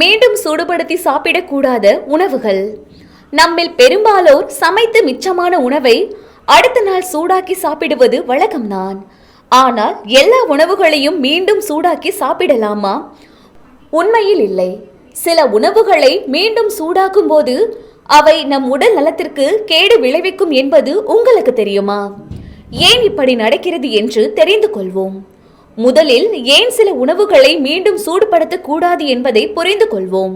மீண்டும் சூடுபடுத்தி சாப்பிடக்கூடாத உணவுகள். நம்மில் பெரும்பாலோர் சமைத்து மிச்சமான உணவை அடுத்த நாள் சூடாக்கி சாப்பிடுவது வழக்கம்தான் ஆனால் எல்லா உணவுகளையும் மீண்டும் சூடாக்கி சாப்பிடலாமா? உண்மையில் இல்லை. சில உணவுகளை மீண்டும் சூடாக்கும் போது அவை நம் உடல் நலத்திற்கு கேடு விளைவிக்கும் என்பது உங்களுக்கு தெரியுமா? ஏன் இப்படி நடக்கிறது என்று தெரிந்து கொள்வோம். முதலில் ஏன் சில உணவுகளை மீண்டும் சூடுபடுத்தக்கூடாது என்பதை புரிந்து கொள்வோம்.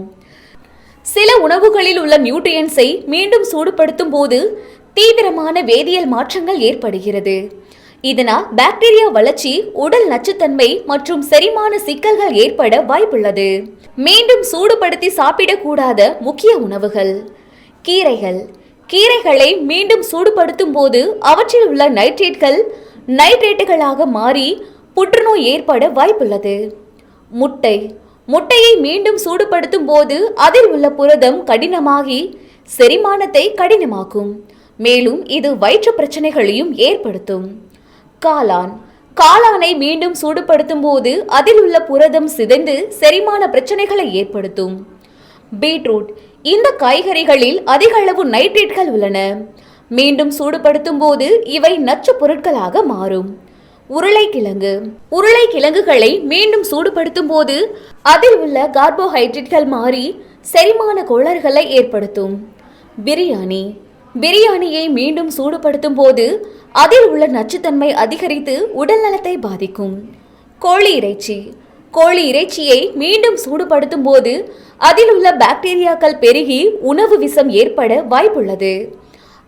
சில உணவுகளில் உள்ள நியூட்ரியன்ஸை மீண்டும் சூடுபடுத்தும் போது தீவிரமான வேதியியல் மாற்றங்கள் ஏற்படுகிறது. இதனால் பாக்டீரியா வளர்ச்சி உடல் நச்சுத்தன்மை மற்றும் செரிமான சிக்கல்கள் ஏற்பட வாய்ப்புள்ளது. மீண்டும் சூடுபடுத்தி சாப்பிடக்கூடாத முக்கிய உணவுகள் கீரைகள். கீரைகளை மீண்டும் சூடுபடுத்தும் போது அவற்றில் உள்ள நைட்ரேட்கள் நைட்ரேட்டுகளாக மாறி புற்றுநோய் ஏற்பட வாய்ப்புள்ளது. முட்டை. முட்டையை மீண்டும் சூடுபடுத்தும் போது அதில் உள்ள புரதம் கடினமாகி செரிமானத்தை கடினமாக்கும். மேலும் இது வயிற்று பிரச்சனைகளையும் ஏற்படுத்தும். காளான். காளானை மீண்டும் சூடுபடுத்தும் போது அதில் உள்ள புரதம் சிதைந்து செரிமான பிரச்சனைகளை ஏற்படுத்தும். பீட்ரூட். இந்த காய்கறிகளில் அதிக அளவு நைட்ரேட்கள் உள்ளன. மீண்டும் சூடுபடுத்தும் போது இவை நச்சு பொருட்களாக மாறும். உருளைக்கிழங்கு. உருளைக்கிழங்குகளை மீண்டும் சூடுபடுத்தும் போது அதில் உள்ள கார்போஹைட்ரேட்கள் மாறி செரிமான கோளாறுகளை ஏற்படுத்தும். பிரியாணி. பிரியாணியை மீண்டும் சூடுபடுத்தும் போது அதில் உள்ள நச்சுத்தன்மை அதிகரித்து உடல் நலத்தை பாதிக்கும். கோழி இறைச்சி. கோழி இறைச்சியை மீண்டும் சூடுபடுத்தும் போது அதில் உள்ள பாக்டீரியாக்கள் பெருகி உணவு விஷம் ஏற்பட வாய்ப்புள்ளது.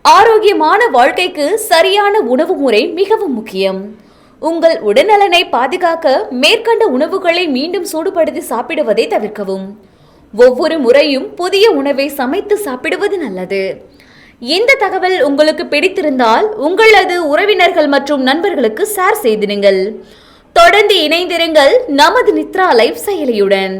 ஆரோக்கியமான வாழ்க்கைக்கு சரியான உணவு முறை மிகவும் முக்கியம். உங்கள் உடல்நலனை பாதுகாக்க மேற்கண்ட உணவுகளை மீண்டும் சூடுபடுத்தி சாப்பிடுவதை தவிர்க்கவும். ஒவ்வொரு முறையும் புதிய உணவை சமைத்து சாப்பிடுவது நல்லது. இந்த தகவல் உங்களுக்கு பிடித்திருந்தால் உங்களது உறவினர்கள் மற்றும் நண்பர்களுக்கு ஷேர் செய்திடுங்கள். தொடர்ந்து இணைந்திருங்கள் நமது நித்ரா லைஃப் செயலியுடன்.